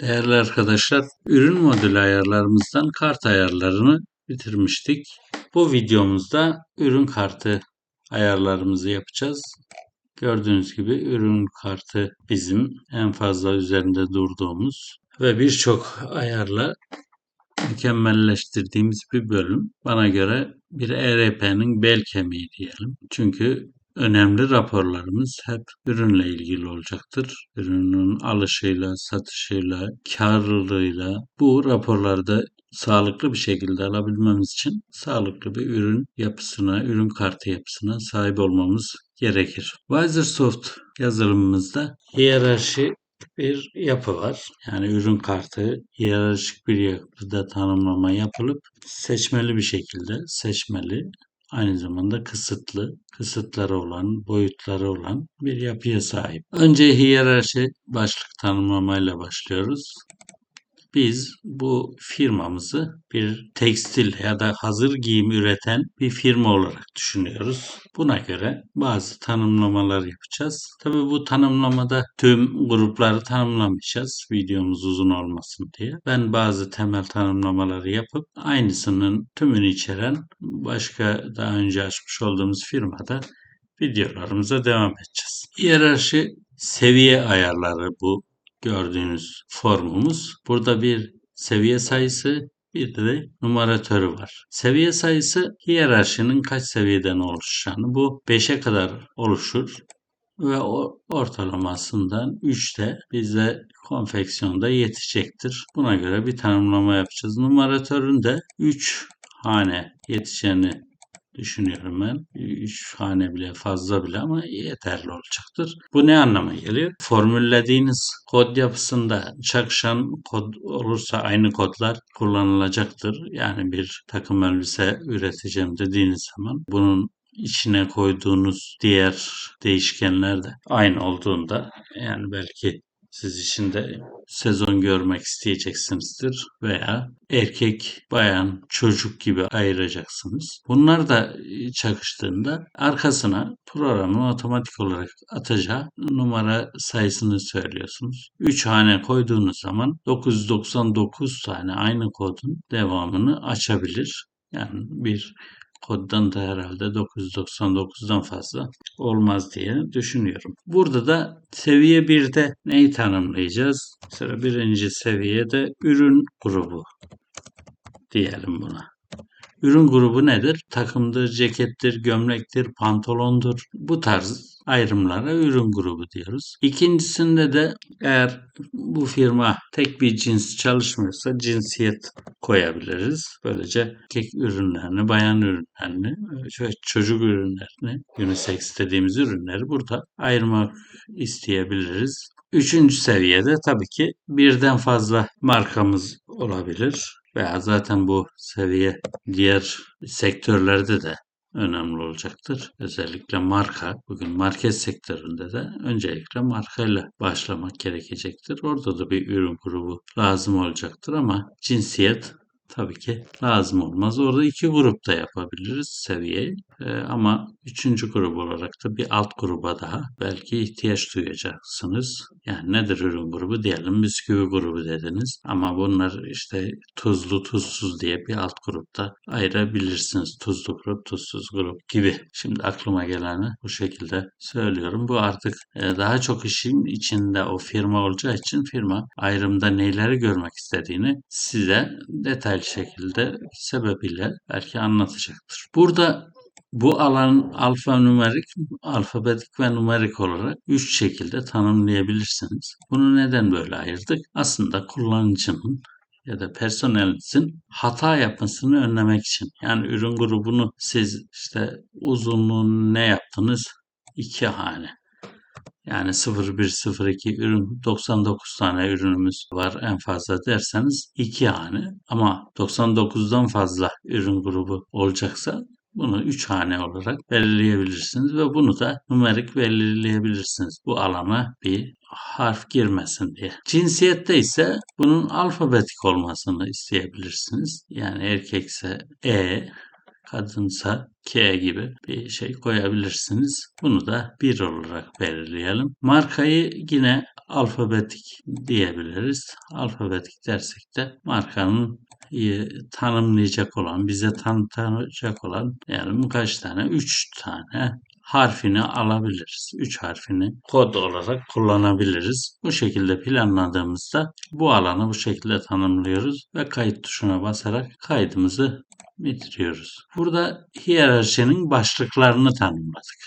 Değerli arkadaşlar, ürün modülü ayarlarımızdan kart ayarlarını bitirmiştik. Bu videomuzda ürün kartı ayarlarımızı yapacağız. Gördüğünüz gibi ürün kartı bizim en fazla üzerinde durduğumuz ve birçok ayarla mükemmelleştirdiğimiz bir bölüm. Bana göre bir ERP'nin bel kemiği diyelim. Çünkü önemli raporlarımız hep ürünle ilgili olacaktır. Ürünün alışıyla, satışıyla, karlılığıyla bu raporlarda sağlıklı bir şekilde alabilmemiz için sağlıklı bir ürün yapısına, ürün kartı yapısına sahip olmamız gerekir. Wisersoft yazılımımızda hiyerarşi bir yapı var. Yani ürün kartı hiyerarşik bir yapıda tanımlama yapılıp seçmeli bir şekilde seçmeli aynı zamanda kısıtlı, kısıtları olan, boyutları olan bir yapıya sahip. Önce hiyerarşi başlık tanımlamayla başlıyoruz. Biz bu firmamızı bir tekstil ya da hazır giyim üreten bir firma olarak düşünüyoruz. Buna göre bazı tanımlamalar yapacağız. Tabi bu tanımlamada tüm grupları tanımlamayacağız. Videomuz uzun olmasın diye. Ben bazı temel tanımlamaları yapıp aynısının tümünü içeren başka daha önce açmış olduğumuz firmada videolarımıza devam edeceğiz. Hiyerarşi seviye ayarları bu gördüğünüz formumuz. Burada bir seviye sayısı bir de numaratörü var. Seviye sayısı hiyerarşinin kaç seviyeden oluşacağını bu 5'e kadar oluşur ve ortalamasından 3'te bize konfeksiyonda yetecektir. Buna göre bir tanımlama yapacağız. Numaratörün de 3 hane yeteceğini düşünüyorum ben. 3 hane bile fazla bile ama yeterli olacaktır. Bu ne anlama geliyor? Formüllediğiniz kod yapısında çakışan kod olursa aynı kodlar kullanılacaktır. Yani bir takım elbise üreteceğim dediğiniz zaman bunun içine koyduğunuz diğer değişkenler de aynı olduğunda yani belki siz için de sezon görmek isteyeceksinizdir veya erkek, bayan, çocuk gibi ayıracaksınız. Bunlar da çakıştığında arkasına programın otomatik olarak atacağı numara sayısını söylüyorsunuz. 3 hane koyduğunuz zaman 999 tane aynı kodun devamını açabilir. Yani bir koddan da herhalde 999'dan fazla olmaz diye düşünüyorum. Burada da seviye 1'de neyi tanımlayacağız? Mesela birinci seviyede ürün grubu diyelim buna. Ürün grubu nedir? Takımdır, cekettir, gömlektir, pantolondur. Bu tarz ayrımlara ürün grubu diyoruz. İkincisinde de eğer bu firma tek bir cins çalışmıyorsa cinsiyet koyabiliriz. Böylece erkek ürünlerini, bayan ürünlerini, çocuk ürünlerini, unisex dediğimiz ürünleri burada ayırmak isteyebiliriz. Üçüncü seviyede tabii ki birden fazla markamız olabilir veya zaten bu seviye diğer sektörlerde de önemli olacaktır. Özellikle marka, bugün market sektöründe de öncelikle markayla başlamak gerekecektir. Orada da bir ürün grubu lazım olacaktır ama cinsiyet tabii ki lazım olmaz. Orada iki grupta yapabiliriz seviyeyi. Ee, ama üçüncü grup olarak da bir alt gruba daha belki ihtiyaç duyacaksınız. Yani nedir ürün grubu diyelim bisküvi grubu dediniz. Ama bunlar işte tuzlu tuzsuz diye bir alt grupta ayırabilirsiniz. Tuzlu grup, tuzsuz grup gibi. Şimdi aklıma geleni bu şekilde söylüyorum. Bu artık e, daha çok işin içinde o firma olacağı için firma ayrımda neleri görmek istediğini size detaylı şekilde sebebiyle belki anlatacaktır. Burada bu alan alfa numerik, alfabetik ve numerik olarak üç şekilde tanımlayabilirsiniz. Bunu neden böyle ayırdık? Aslında kullanıcının ya da personelinizin hata yapmasını önlemek için. Yani ürün grubunu siz işte uzunluğunu ne yaptınız? İki hane. Yani 0102 ürün 99 tane ürünümüz var en fazla derseniz 2 hane ama 99'dan fazla ürün grubu olacaksa bunu 3 hane olarak belirleyebilirsiniz ve bunu da numerik belirleyebilirsiniz. Bu alana bir harf girmesin diye. Cinsiyette ise bunun alfabetik olmasını isteyebilirsiniz. Yani erkekse E, kadınsa K gibi bir şey koyabilirsiniz. Bunu da 1 olarak belirleyelim. Markayı yine alfabetik diyebiliriz. Alfabetik dersek de markanın e, tanımlayacak olan, bize tanıtacak olan yani kaç tane? 3 tane harfini alabiliriz. 3 harfini kod olarak kullanabiliriz. Bu şekilde planladığımızda bu alanı bu şekilde tanımlıyoruz ve kayıt tuşuna basarak kaydımızı bitiriyoruz. Burada hiyerarşinin başlıklarını tanımladık.